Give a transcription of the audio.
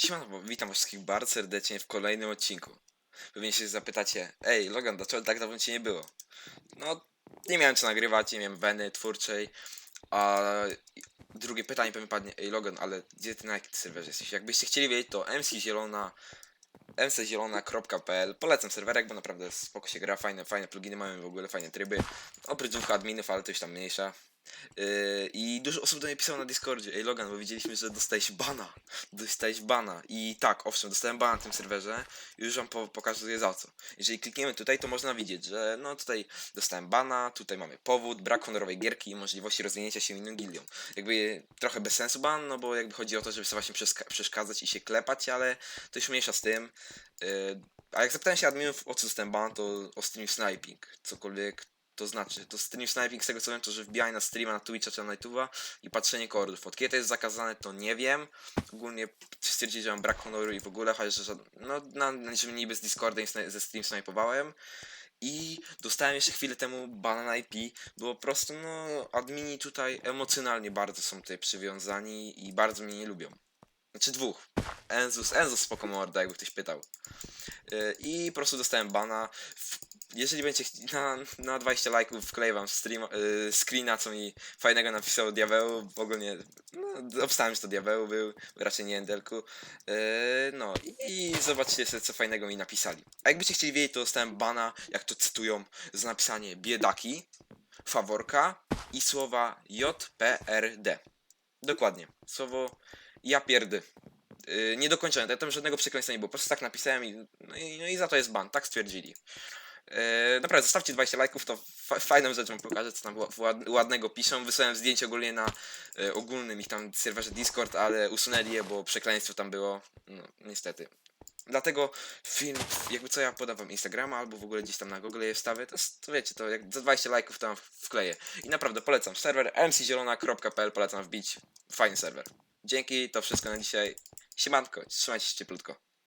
Siemano, witam wszystkich bardzo serdecznie w kolejnym odcinku. Pewnie się zapytacie, ej Logan, dlaczego tak dawno cię nie było? No, nie miałem co nagrywać, nie miałem weny twórczej, a drugie pytanie pewnie padnie, ej Logan, ale gdzie ty na jakim serwerze jesteś? Jakbyście chcieli wiedzieć, to mczielona mczielona.pl Polecam serwerek, bo naprawdę spoko się gra, fajne, fajne pluginy mamy w ogóle, fajne tryby. Oprócz dwóch adminów, ale to już tam mniejsza. Yy, I dużo osób do mnie pisało na Discordzie, ej Logan, bo widzieliśmy, że dostałeś bana. Dostałeś bana. I tak, owszem, dostałem bana na tym serwerze. i Już wam po pokazuję za co. Jeżeli klikniemy tutaj, to można widzieć, że no tutaj dostałem bana, tutaj mamy powód, brak honorowej gierki i możliwości rozwinięcia się inną gildią. Jakby trochę bez sensu ban, no bo jakby chodzi o to, żeby sobie właśnie przeszkadzać i się klepać, ale to już mniejsza z tym. Yy, a jak zapytałem się adminów o co dostałem ban, to o stream sniping. Cokolwiek to znaczy. To stream sniping z tego co wiem, to że wbijanie na streama na Twitcha czy na YouTube'a i patrzenie kordów. Od kiedy to jest zakazane, to nie wiem. Ogólnie stwierdzili, że mam brak honoru i w ogóle, chociaż że no, na, że niby z sna- ze stream snipowałem. I dostałem jeszcze chwilę temu bana na IP, bo po prostu no admini tutaj emocjonalnie bardzo są tutaj przywiązani i bardzo mnie nie lubią. Znaczy dwóch. Enzus, Enzus spoko morda, jakby ktoś pytał. Yy, I po prostu dostałem bana. Jeżeli będzie na, na 20 lajków wkleję wam stream, yy, screena, co mi fajnego napisał Diabeł. Ogólnie no, obstałem, że to Diabeł był, raczej nie Endelku. Yy, no i zobaczcie sobie, co fajnego mi napisali. A jakbyście chcieli wiedzieć, to dostałem bana, jak to cytują, z napisanie biedaki, faworka i słowa JPRD. Dokładnie. Słowo ja pierdy. Yy, niedokończone, tam żadnego przekleństwa nie było, po prostu tak napisałem i, no, i, no i za to jest ban, tak stwierdzili. Yy, naprawdę, zostawcie 20 lajków, to fa fajną rzecz wam pokażę, co tam ła- ład ładnego piszą. Wysłałem zdjęcie ogólnie na e, ogólnym ich tam serwerze Discord, ale usunęli je, bo przekleństwo tam było, no niestety. Dlatego film, jakby co ja podam wam Instagrama albo w ogóle gdzieś tam na Google je wstawię, to, to wiecie, to jak za 20 lajków to wkleję. I naprawdę polecam, serwer mczielona.pl polecam wbić, fajny serwer. Dzięki, to wszystko na dzisiaj. Siemanko, trzymajcie się cieplutko.